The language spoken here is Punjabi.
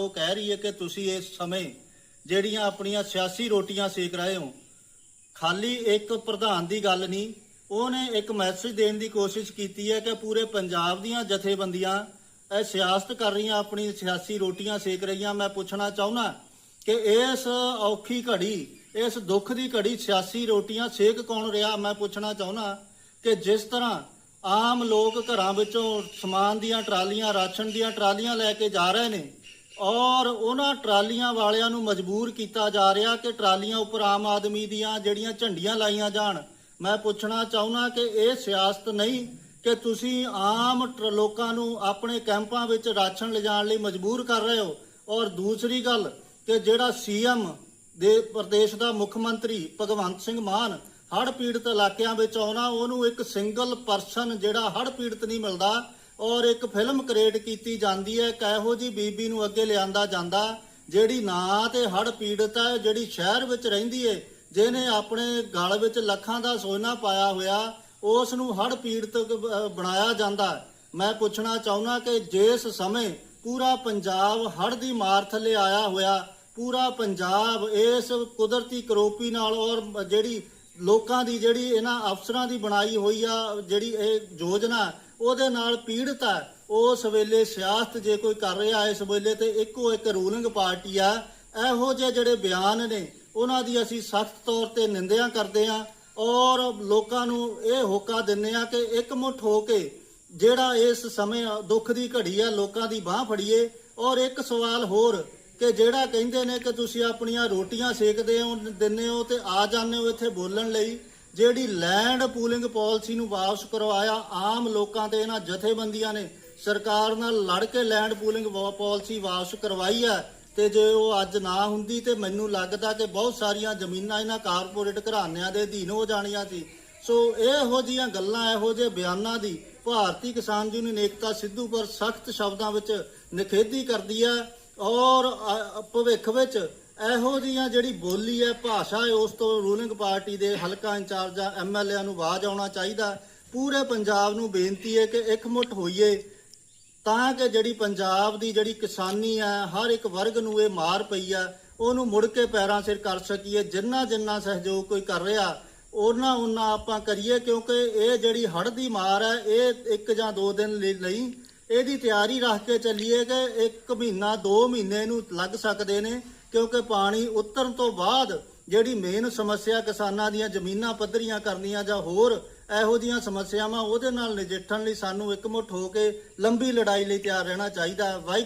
ਉਹ ਕਹਿ ਰਹੀ ਹੈ ਕਿ ਤੁਸੀਂ ਇਸ ਸਮੇਂ ਜਿਹੜੀਆਂ ਆਪਣੀਆਂ ਸਿਆਸੀ ਰੋਟੀਆਂ ਸੇਕ ਰਹੇ ਹੋ, ਖਾਲੀ ਇੱਕ ਪ੍ਰਧਾਨ ਦੀ ਗੱਲ ਨਹੀਂ, ਉਹਨੇ ਇੱਕ ਮੈਸੇਜ ਦੇਣ ਦੀ ਕੋਸ਼ਿਸ਼ ਕੀਤੀ ਹੈ ਕਿ ਪੂਰੇ ਪੰਜਾਬ ਦੀਆਂ ਜਥੇਬੰਦੀਆਂ ਇਹ ਸਿਆਸਤ ਕਰ ਰਹੀਆਂ, ਆਪਣੀ ਸਿਆਸੀ ਰੋਟੀਆਂ ਸੇਕ ਰਹੀਆਂ। ਮੈਂ ਪੁੱਛਣਾ ਚਾਹੁੰਦਾ ਕਿ ਇਸ ਔਖੀ ਘੜੀ, ਇਸ ਦੁੱਖ ਦੀ ਘੜੀ ਸਿਆਸੀ ਰੋਟੀਆਂ ਸੇਕ ਕੌਣ ਰਿਹਾ? ਮੈਂ ਪੁੱਛਣਾ ਚਾਹੁੰਦਾ ਕਿ ਜਿਸ ਤਰ੍ਹਾਂ ਆਮ ਲੋਕ ਘਰਾਂ ਵਿੱਚੋਂ ਸਮਾਨ ਦੀਆਂ ਟਰਾਲੀਆਂ, ਰਾਸ਼ਨ ਦੀਆਂ ਟਰਾਲੀਆਂ ਲੈ ਕੇ ਜਾ ਰਹੇ ਨੇ ਔਰ ਉਹਨਾਂ ਟਰਾਲੀਆਂ ਵਾਲਿਆਂ ਨੂੰ ਮਜਬੂਰ ਕੀਤਾ ਜਾ ਰਿਹਾ ਕਿ ਟਰਾਲੀਆਂ ਉੱਪਰ ਆਮ ਆਦਮੀ ਦੀਆਂ ਜਿਹੜੀਆਂ ਝੰਡੀਆਂ ਲਾਈਆਂ ਜਾਣ। ਮੈਂ ਪੁੱਛਣਾ ਚਾਹੁੰਦਾ ਕਿ ਇਹ ਸਿਆਸਤ ਨਹੀਂ ਕਿ ਤੁਸੀਂ ਆਮ ਟਰ- ਲੋਕਾਂ ਨੂੰ ਆਪਣੇ ਕੈਂਪਾਂ ਵਿੱਚ ਰਾਸ਼ਨ ਲਿਜਾਣ ਲਈ ਮਜਬੂਰ ਕਰ ਰਹੇ ਹੋ। ਔਰ ਦੂਸਰੀ ਗੱਲ ਕਿ ਜਿਹੜਾ ਸੀਐਮ ਦੇ ਪ੍ਰਦੇਸ਼ ਦਾ ਮੁੱਖ ਮੰਤਰੀ ਭਗਵੰਤ ਸਿੰਘ ਮਾਨ ਹੜ੍ਹ ਪੀੜਤ ਇਲਾਕਿਆਂ ਵਿੱਚ ਆਉਣਾ, ਉਹਨੂੰ ਇੱਕ ਸਿੰਗਲ ਪਰਸਨ ਜਿਹੜਾ ਹੜ੍ਹ ਪੀੜਤ ਨਹੀਂ ਮਿਲਦਾ ਔਰ ਇੱਕ ਫਿਲਮ ਕ੍ਰੀਏਟ ਕੀਤੀ ਜਾਂਦੀ ਹੈ ਕਿਹੋ ਜੀ ਬੀਬੀ ਨੂੰ ਅੱਗੇ ਲਿਆਂਦਾ ਜਾਂਦਾ, ਜਿਹੜੀ ਨਾ ਤੇ ਹੜ੍ਹ ਪੀੜਤ ਹੈ, ਜਿਹੜੀ ਸ਼ਹਿਰ ਵਿੱਚ ਰਹਿੰਦੀ ਏ, ਜਿਹਨੇ ਆਪਣੇ ਗਲ ਵਿੱਚ ਲੱਖਾਂ ਦਾ ਸੋਨਾ ਪਾਇਆ ਹੋਇਆ ਉਸ ਨੂੰ ਹੜ੍ਹ ਪੀੜਤ ਬਣਾਇਆ ਜਾਂਦਾ ਮੈਂ ਪੁੱਛਣਾ ਚਾਹੁੰਦਾ ਕਿ ਜਿਸ ਸਮੇਂ ਪੂਰਾ ਪੰਜਾਬ ਹੜ੍ਹ ਦੀ ਮਾਰ ਥੱਲੇ ਆਇਆ ਹੋਇਆ, ਪੂਰਾ ਪੰਜਾਬ ਇਸ ਕੁਦਰਤੀ ਕਰੋਪੀ ਨਾਲ ਔਰ ਜਿਹੜੀ ਲੋਕਾਂ ਦੀ ਜਿਹੜੀ ਇਹਨਾਂ ਅਫਸਰਾਂ ਦੀ ਬਣਾਈ ਹੋਈ ਆ, ਜਿਹੜੀ ਇਹ ਯੋਜਨਾ ਉਹਦੇ ਨਾਲ ਪੀੜਤ ਹੈ ਉਸ ਵੇਲੇ ਸਿਆਸਤ ਜੇ ਕੋਈ ਕਰ ਰਿਹਾ ਇਸ ਵੇਲੇ ਤੇ ਇੱਕੋ ਇੱਕ ਰੂਲਿੰਗ ਪਾਰਟੀ ਆ। ਇਹੋ ਜਿਹੇ ਜਿਹੜੇ ਬਿਆਨ ਨੇ, ਉਹਨਾਂ ਦੀ ਅਸੀਂ ਸਖਤ ਤੌਰ ਤੇ ਨਿੰਦਿਆ ਕਰਦੇ ਆ ਔਰ ਲੋਕਾਂ ਨੂੰ ਇਹ ਹੋਕਾ ਦਿੰਨੇ ਆ ਕਿ ਇਕਮੁੱਠ ਹੋ ਕੇ ਜਿਹੜਾ ਇਸ ਸਮੇਂ ਦੁੱਖ ਦੀ ਘੜੀ ਆ, ਲੋਕਾਂ ਦੀ ਬਾਹ ਫੜੀਏ। ਔਰ ਇੱਕ ਸਵਾਲ ਹੋਰ ਕਿ ਜਿਹੜਾ ਕਹਿੰਦੇ ਨੇ ਕਿ ਤੁਸੀਂ ਆਪਣੀਆਂ ਰੋਟੀਆਂ ਸੇਕਦੇ ਹੋ, ਦਿੰਦੇ ਹੋ ਤੇ ਆ ਜਾਂਦੇ ਹੋ ਇੱਥੇ ਬੋਲਣ ਲਈ। ਜਿਹੜੀ ਲੈਂਡ ਪੂਲਿੰਗ ਪਾਲਿਸੀ ਨੂੰ ਵਾਪਸ ਕਰਵਾਇਆ, ਆਮ ਲੋਕਾਂ ਤੇ ਇਹਨਾਂ ਜਥੇਬੰਦੀਆਂ ਨੇ, ਸਰਕਾਰ ਨਾਲ ਲੜ ਕੇ ਲੈਂਡ ਪੂਲਿੰਗ ਪਾਲਿਸੀ ਵਾਪਸ ਕਰਵਾਈ ਹੈ, ਤੇ ਜੇ ਉਹ ਅੱਜ ਨਾ ਹੁੰਦੀ ਤੇ ਮੈਨੂੰ ਲੱਗਦਾ ਕਿ ਬਹੁਤ ਸਾਰੀਆਂ ਜ਼ਮੀਨਾਂ ਇਹਨਾਂ ਕਾਰਪੋਰੇਟ ਘਰਾਣਿਆਂ ਦੇ ਅਧੀਨ ਹੋ ਜਾਣੀਆਂ ਸੀ। ਸੋ ਇਹੋ ਜੀਆਂ ਗੱਲਾਂ, ਇਹੋ ਜਿਹੇ ਬਿਆਨਾਂ ਦੀ ਭਾਰਤੀ ਕਿਸਾਨ ਯੂਨੀਅਨ ਏਕਤਾ ਸਿੱਧੂ ਪਰ ਸਖਤ ਸ਼ਬਦਾਂ ਵਿੱਚ ਨਿਖੇਧੀ ਕਰਦੀ ਹੈ ਔਰ ਭਵਿੱਖ ਵਿੱਚ ਇਹੋ ਜੀਆਂ ਜਿਹੜੀ ਬੋਲੀ ਹੈ, ਭਾਸ਼ਾ ਹੈ, ਉਸ ਤੋਂ ਰੂਲਿੰਗ ਪਾਰਟੀ ਦੇ ਹਲਕਾ ਇੰਚਾਰਜ ਐਮਐਲਏ ਨੂੰ ਆਵਾਜ਼ ਆਉਣਾ ਚਾਹੀਦਾ। ਪੂਰੇ ਪੰਜਾਬ ਨੂੰ ਬੇਨਤੀ ਹੈ ਕਿ ਇਕਮੁੱਠ ਹੋਈਏ, ਤਾਂ ਕਿ ਜਿਹੜੀ ਪੰਜਾਬ ਦੀ ਜਿਹੜੀ ਕਿਸਾਨੀ ਹੈ, ਹਰ ਇੱਕ ਵਰਗ ਨੂੰ ਇਹ ਮਾਰ ਪਈ ਹੈ, ਉਹਨੂੰ ਮੁੜ ਕੇ ਪੈਰਾਂ ਸਿਰ ਕਰ ਸਕੀਏ। ਜਿੰਨਾ ਜਿੰਨਾ ਸਹਿਯੋਗ ਕੋਈ ਕਰ ਰਿਹਾ ਉਹਨਾਂ ਉਹਨਾਂ ਆਪਾਂ ਕਰੀਏ, ਕਿਉਂਕਿ ਇਹ ਜਿਹੜੀ ਹੜ੍ਹ ਦੀ ਮਾਰ ਹੈ, ਇਹ ਇੱਕ ਜਾਂ ਦੋ ਦਿਨ ਲਈ ਇਹਦੀ ਤਿਆਰੀ ਰੱਖ ਕੇ ਚੱਲੀਏ ਕਿ ਇੱਕ ਮਹੀਨਾ, ਦੋ ਮਹੀਨੇ ਨੂੰ ਲੱਗ ਸਕਦੇ ਨੇ। ਕਿਉਂਕਿ ਪਾਣੀ ਉਤਰਨ ਤੋਂ ਬਾਅਦ ਜਿਹੜੀ ਮੇਨ ਸਮੱਸਿਆ ਕਿਸਾਨਾਂ ਦੀਆਂ ਜ਼ਮੀਨਾਂ ਪੱਧਰੀਆਂ ਕਰਨੀਆਂ ਜਾਂ ਹੋਰ ਇਹੋ ਜੀਆਂ ਸਮੱਸਿਆਵਾਂ ਉਹਦੇ ਨਾਲ ਨਜਿੱਠਣ ਲਈ ਸਾਨੂੰ ਇਕਮੁੱਠ ਹੋ ਕੇ ਲੰਬੀ ਲੜਾਈ ਲਈ ਤਿਆਰ ਰਹਿਣਾ ਚਾਹੀਦਾ ਹੈ।